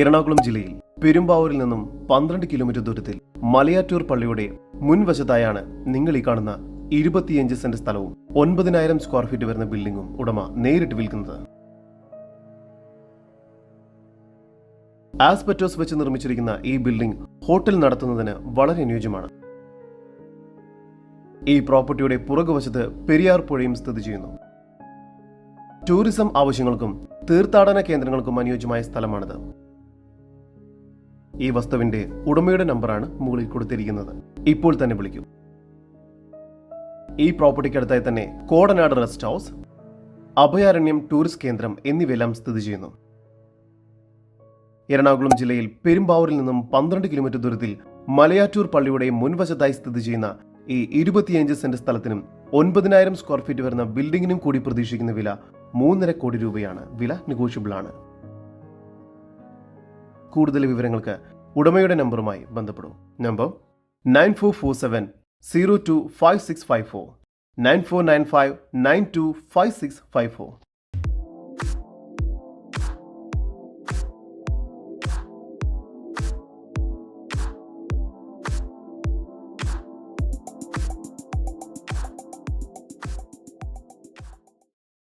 എറണാകുളം ജില്ലയിൽ പെരുമ്പാവൂരിൽ നിന്നും പന്ത്രണ്ട് കിലോമീറ്റർ ദൂരത്തിൽ മലയാറ്റൂർ പള്ളിയുടെ മുൻവശത്തായാണ് നിങ്ങൾ ഈ കാണുന്ന ഇരുപത്തിയഞ്ച് സെന്റ് സ്ഥലവും ഒൻപതിനായിരം സ്ക്വയർ ഫീറ്റ് വരുന്ന ബിൽഡിംഗും ഉടമ നേരിട്ട് വിൽക്കുന്നത്. ആസ്പെറ്റോസ് വെച്ച് നിർമ്മിച്ചിരിക്കുന്ന ഈ ബിൽഡിംഗ് ഹോട്ടൽ നടത്തുന്നതിന് വളരെ അനുയോജ്യമാണ്. ഈ പ്രോപ്പർട്ടിയുടെ പുറകുവശത്ത് പെരിയാർ പുഴയും സ്ഥിതി ചെയ്യുന്നു. ടൂറിസം ആവശ്യങ്ങൾക്കും തീർത്ഥാടന കേന്ദ്രങ്ങൾക്കും അനുയോജ്യമായ സ്ഥലമാണിത്. ഈ വസ്തുവിന്റെ ഉടമയുടെ നമ്പറാണ് മുകളിൽ കൊടുത്തിരിക്കുന്നത്. ഇപ്പോൾ തന്നെ വിളിക്കൂ. ഈ പ്രോപ്പർട്ടിക്ക് അടുത്തായി തന്നെ Kodanad rest house Abhayaranyam tourist കേന്ദ്രം എന്നിവയെല്ലാം സ്ഥിതി ചെയ്യുന്നു. എറണാകുളം ജില്ലയിൽ പെരുമ്പാവൂരിൽ നിന്നും പന്ത്രണ്ട് കിലോമീറ്റർ ദൂരത്തിൽ മലയാറ്റൂർ പള്ളിയുടെ മുൻവശത്തായി സ്ഥിതി ചെയ്യുന്ന ഈ ഇരുപത്തിയഞ്ച് സെന്റ് സ്ഥലത്തിനും ഒൻപതിനായിരം സ്ക്വയർ ഫീറ്റ് വരുന്ന ബിൽഡിങ്ങിനും കൂടി പ്രതീക്ഷിക്കുന്ന വില മൂന്നര കോടി രൂപയാണ്. വില നെഗോഷ്യബിൾ ആണ്. കൂടുതൽ വിവരങ്ങൾക്ക് ഉടമയുടെ നമ്പറുമായി ബന്ധപ്പെടൂ. Number nine four four seven zero two five six five four nine four nine five nine two five six five four.